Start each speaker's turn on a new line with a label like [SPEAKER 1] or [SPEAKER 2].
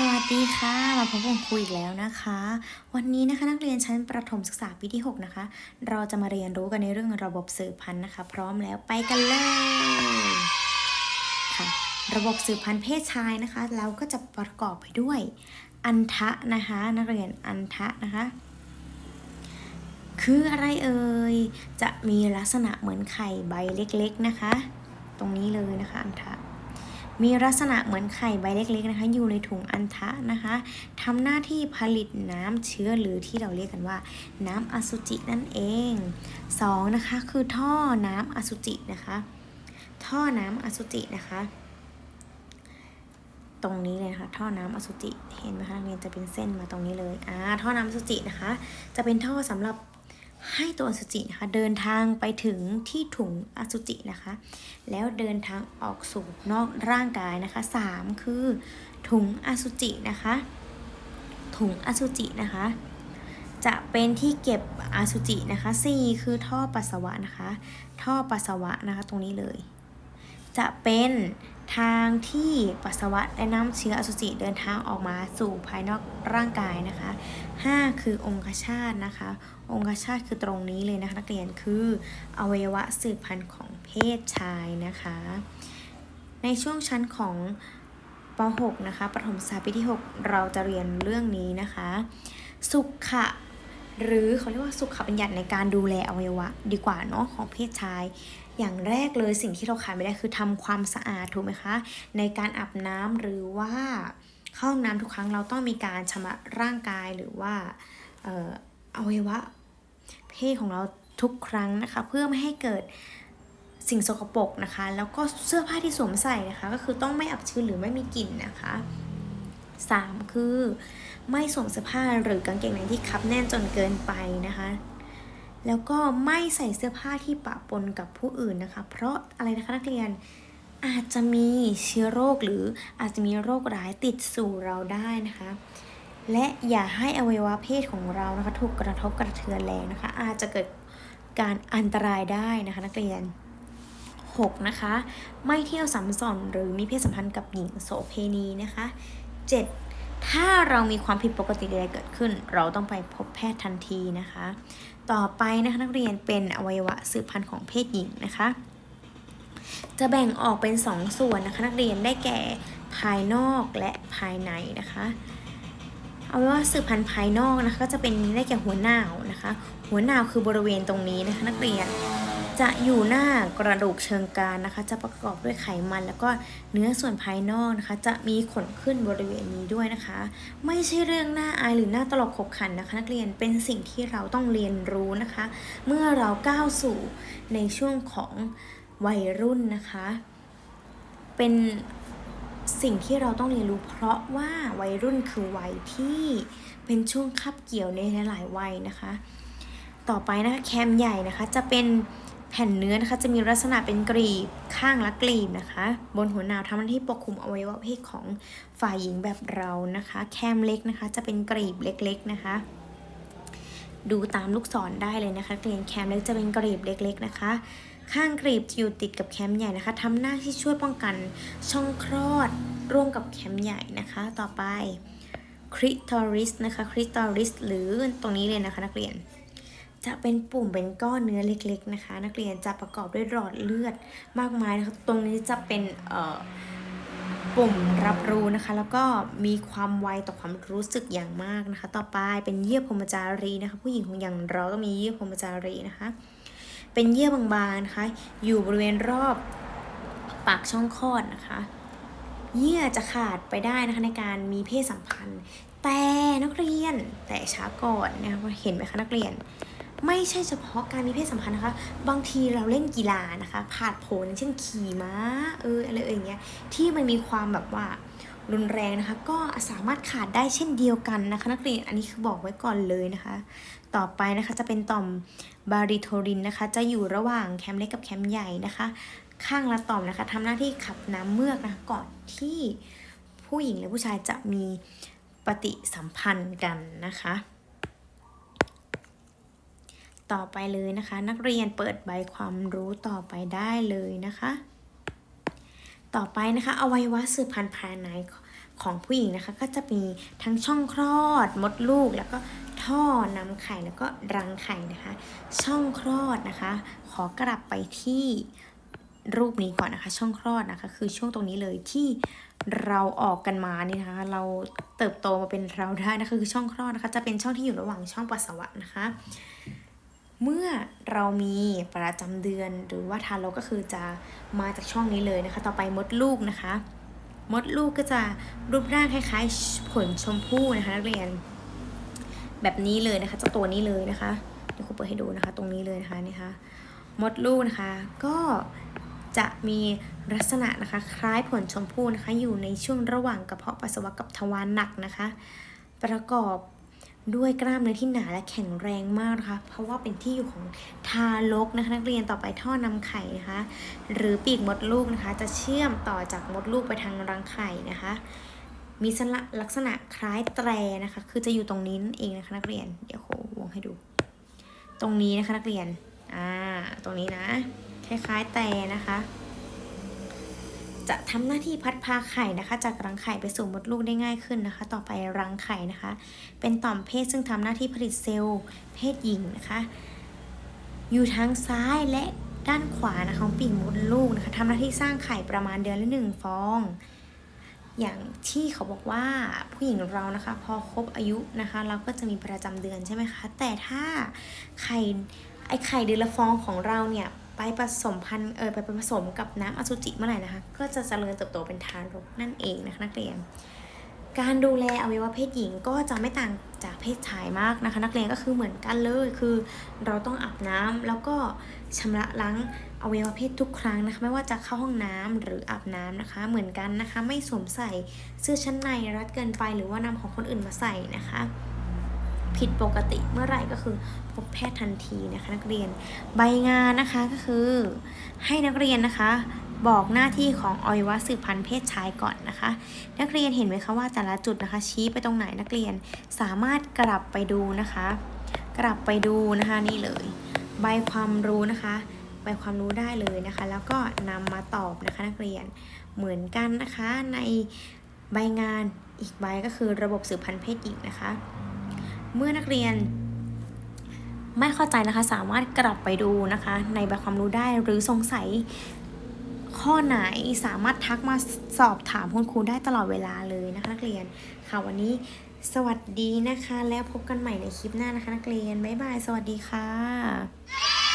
[SPEAKER 1] สวัสดีค่ะ มาพบกับครูอีกแล้วนะคะ วันนี้นะคะนักเรียนชั้นประถมศึกษาปีที่ 6 นะคะ เราจะมาเรียนรู้กันในเรื่องระบบสืบพันธุ์นะคะ พร้อมแล้วไปกันเลยค่ะ ระบบสืบพันธุ์เพศชายนะคะ เราก็จะประกอบไปด้วย อันทะนะคะ นักเรียนอันทะนะคะ คืออะไรเอ่ยจะมีลักษณะเหมือนไข่ใบเล็กๆนะคะ ตรงนี้เลยนะคะ อันทะ มีลักษณะเหมือนไข่ใบเล็กๆนะคะ อยู่ในถุงอันทะนะคะทำหน้าที่ผลิตน้ำเชื้อหรือที่เราเรียกกันว่า น้ำอสุจินั่นเองสองนะคะคือท่อน้ำอสุจินะคะ ท่อน้ำอสุจินะคะ ตรงนี้เลยนะคะท่อน้ำอสุจิเห็นไหมคะเนี่ยจะเป็นเส้นมาตรงนี้เลยอ่าท่อน้ำอสุจินะคะ จะเป็นท่อสำหรับ ให้ตัวอสุจินะคะเดินทางไปถึงที่ถุงอสุจินะคะ แล้วเดินทางออกสู่นอกร่างกายนะคะ 3 คือ ถุงอสุจินะคะ ถุงอสุจินะคะ จะเป็นที่เก็บอสุจินะคะ4คือท่อปัสสาวะนะคะ ท่อปัสสาวะนะคะตรงนี้เลย จะเป็น ทางที่ปัสสาวะและน้ำเชื้ออสุจิเดินทางออกมาสู่ภายนอกร่างกายนะคะ 5 คือองคชาตนะคะ องคชาตคือตรงนี้เลยนะคะนักเรียนคืออวัยวะสืบพันธุ์ของเพศชายนะคะ ในช่วงชั้นของป .6 นะคะประถมศึกษาปีที่ 6 เราจะเรียนเรื่องนี้นะคะ สุขะหรือเขาเรียกว่าสุขบัญญัติในการดูแลอวัยวะดีกว่าเนาะของเพศชาย อย่างแรกเลยสิ่งที่เราขาดไม่ได้คือทำความสะอาดถูกไหมคะ ในการอาบน้ำหรือว่าเข้าห้องน้ำทุกครั้งเราต้องมีการชำระร่างกายหรือว่าเอ่ออวัยวะเพศของเราทุกครั้งนะคะเพื่อไม่ให้เกิดสิ่งสกปรกนะคะ แล้วก็เสื้อผ้าที่สวมใส่นะคะ ก็คือต้องไม่อับชื้นหรือไม่มีกลิ่นนะคะ 3 คือไม่สวมเสื้อผ้าหรือกางเกงในที่คับแน่นจนเกินไปนะคะ แล้วก็ไม่ใส่เสื้อผ้าที่ปะปนกับผู้อื่นนะคะ เพราะอะไรนะคะนักเรียนอาจจะมีเชื้อโรคหรืออาจจะมีโรคร้ายติดสู่เราได้นะคะ และอย่าให้อวัยวะเพศของเรานะคะ ถูกกระทบกระเทือนแรงนะคะ อาจจะเกิดการอันตรายได้นะคะนักเรียน 6. นะคะ ไม่เที่ยวสัมสอนหรือมีเพศสัมพันธ์กับหญิงโสเพณีนะคะ 7. ถ้าเรามีความผิดปกติใดเกิดขึ้น เราต้องไปพบแพทย์ทันทีนะคะ ต่อไปนะคะนักเรียนเป็นอวัยวะสืบพันธุ์ของเพศหญิงนะคะ จะแบ่งออกเป็น 2ส่วนนะคะนักเรียนได้แก่ภายนอกและภายในนะคะเอาไว้ว่าสืบพันธุ์ภายนอกนะคะก็จะเป็นได้แก่หัวหนาวนะคะ หัวหนาวคือบริเวณตรงนี้นะคะ นักเรียน จะอยู่หน้ากระดูกเชิงกรานนะคะ จะประกอบด้วยไขมันแล้วก็เนื้อส่วนภายนอกนะคะ จะมีขนขึ้นบริเวณนี้ด้วยนะคะ ไม่ใช่เรื่องน่าอายหรือน่าตลกขบขันนะคะ นักเรียนเป็นสิ่งที่เราต้องเรียนรู้นะคะ เมื่อเราก้าวสู่ในช่วงของวัยรุ่นนะคะ เป็นสิ่งที่เราต้องเรียนรู้เพราะว่าวัยรุ่นคือวัยที่เป็นช่วงคับเกี่ยวในหลายๆวัยนะคะ ต่อไปนะคะแคมใหญ่นะคะจะเป็น แผ่นเนื้อนะคะจะมีลักษณะเป็นกรีบข้างละกรีบนะคะ บนหัวหนาวทำหน้าที่ปกคลุมอวัยวะเพศของฝ่ายหญิงแบบเรานะคะ แคมเล็กนะคะ จะเป็นกรีบเล็ก ๆนะคะ ดูตามลูกศรได้เลยนะคะเกลียนแคมเล็กจะเป็นกรีบเล็ก ๆ นะคะ ข้างกรีบจะอยู่ติดกับแคมใหญ่นะคะทำหน้าที่ช่วยป้องกันช่องคลอดร่วมกับแคมใหญ่นะคะ ต่อไปคริทอริสนะคะคริทอริสหรือตรงนี้เลยนะคะนักเรียน จะเป็นปุ่มเป็นก้อนเนื้อเล็ก ๆนะคะ นักเรียนจะประกอบด้วยหลอดเลือดมากมายนะคะตรงนี้จะเป็นเอ่อปุ่มรับรู้นะคะ แล้วก็มีความไวต่อความรู้สึกอย่างมากนะคะ ต่อไปเป็นเยื่อพรมจารีนะคะ ผู้หญิงของอย่างเราต้องมีเยื่อพรมจารีนะคะ เป็นเยื่อบางๆนะคะ อยู่บริเวณรอบปากช่องคลอดนะคะเยื่อจะขาดไปได้นะคะในการมีเพศสัมพันธ์ แต่นักเรียนแต่ช้าก่อนนะคะเห็นไหมคะนักเรียน ไม่ใช่เฉพาะการมีเพศสัมพันธ์นะคะ บางทีเราเล่นกีฬานะคะผาดโผนเช่นขี่ม้าเอออะไรเอ่ยเงี้ยที่มันมีความแบบว่ารุนแรงนะคะ ก็สามารถขาดได้เช่นเดียวกันนะคะ นักเรียนอันนี้คือบอกไว้ก่อนเลยนะคะ ต่อไปนะคะจะเป็นต่อมบาริโทรินนะคะ จะอยู่ระหว่างแคมเล็กกับแคมใหญ่นะคะ ข้างละต่อมนะคะทำหน้าที่ขับน้ำเมือกนะคะก่อนที่ผู้หญิงและผู้ชายจะมีปฏิสัมพันธ์กันนะคะ ต่อไปเลยนะคะ นักเรียนเปิดใบความรู้ต่อไปได้เลยนะคะ ต่อไปนะคะอวัยวะสืบพันธุ์ภายในของผู้หญิงนะคะ ก็จะมีทั้งช่องคลอด มดลูก แล้วก็ท่อนำไข่แล้วก็รังไข่นะคะ ช่องคลอดนะคะ ขอกลับไปที่รูปนี้ก่อนนะคะ ช่องคลอดนะคะ คือช่วงตรงนี้เลยที่เราออกกันมานี่นะคะ เราเติบโตมาเป็นเราได้นะคะคือช่องคลอดนะคะ จะเป็นช่องที่อยู่ระหว่างช่องปัสสาวะนะคะ เมื่อเรามีประจำเดือนหรือว่าทารกก็คือจะมาจากช่องนี้เลยนะคะ ต่อไปมดลูกนะคะ มดลูกก็จะรูปร่างคล้ายๆผลชมพู่นะคะนักเรียน แบบนี้เลยนะคะเจ้าตัวนี้เลยนะคะเดี๋ยวครูเปิดให้ดูนะคะ ตรงนี้เลยนะคะนี่ค่ะมดลูกนะคะ ก็จะมีลักษณะนะคะ คล้ายผลชมพู่นะคะ อยู่ในช่วงระหว่างกระเพาะปัสสาวะกับทวารหนักนะคะ ประกอบ ด้วยกล้ามเนื้อที่หนาและแข็งแรงมากนะคะ เพราะว่าเป็นที่อยู่ของทารกนะคะ นักเรียนต่อไปท่อนำไข่นะคะ หรือปีกมดลูกนะคะ จะเชื่อมต่อจากมดลูกไปทางรังไข่นะคะ มีลักษณะคล้ายแตรนะคะ คือจะอยู่ตรงนี้นั่นเองนะคะ นักเรียน เดี๋ยวโหวงให้ดู ตรงนี้นะคะนักเรียน อ่า ตรงนี้นะ คล้ายๆแต่นะคะ จะทำหน้าที่พัดพาไข่นะคะ จากรังไข่ไปสู่มดลูกได้ง่ายขึ้นนะคะ ต่อไปรังไข่นะคะ เป็นต่อมเพศซึ่งทำหน้าที่ผลิตเซลล์เพศหญิงนะคะ อยู่ทางซ้ายและด้านขวานะคะของปีกมดลูกนะคะทำหน้าที่สร้างไข่ประมาณเดือนละหนึ่งฟอง อย่างที่เขาบอกว่าผู้หญิงเรานะคะ พอครบอายุนะคะ เราก็จะมีประจำเดือนใช่ไหมคะ แต่ถ้าไข่ไอไข่เดือนละฟองของเราเนี่ย ไปผสมพันธุ์เออไปผสมกับน้ำอสุจิเมื่อไหร่นะคะ ก็จะเจริญเติบโตเป็นทารกนั่นเองนะคะนักเรียน การดูแลอวัยวะเพศหญิงก็จะไม่ต่างจากเพศชายมากนะคะ นักเรียนก็คือเหมือนกันเลยคือ เราต้องอาบน้ำแล้วก็ชำระล้างอวัยวะเพศทุกครั้งนะคะไม่ว่าจะเข้าห้องน้ำหรืออาบน้ำนะคะ เหมือนกันนะคะ ไม่สวมใส่เสื้อชั้นในรัดเกินไปหรือว่านำของคนอื่นมาใส่นะคะ ผิดปกติเมื่อไหร่ก็คือพบแพทย์ทันทีนะคะนักเรียน ใบงานนะคะก็คือ ให้นักเรียนนะคะ บอกหน้าที่ของอวัยวะสืบพันธุ์เพศชายก่อนนะคะ นักเรียนเห็นไหมคะว่าแต่ละจุดนะคะ ชี้ไปตรงไหนนักเรียนสามารถกลับไปดูนะคะ กลับไปดูนะคะนี่เลย ใบความรู้นะคะใบความรู้ได้เลยนะคะ แล้วก็นำมาตอบนะคะนักเรียนเหมือนกันนะคะในใบงานอีกใบก็คือระบบสืบพันธุ์เพศหญิงนะคะ เมื่อนักเรียน ไม่เข้าใจนะคะ สามารถกลับไปดูนะคะ ในใบความรู้ได้หรือสงสัยข้อไหนสามารถทักมาสอบถามคุณครูได้ตลอดเวลาเลยนะคะนักเรียนค่ะวันนี้สวัสดีนะคะ แล้วพบกันใหม่ในคลิปหน้านะคะ นักเรียน บ๊ายบาย สวัสดีค่ะ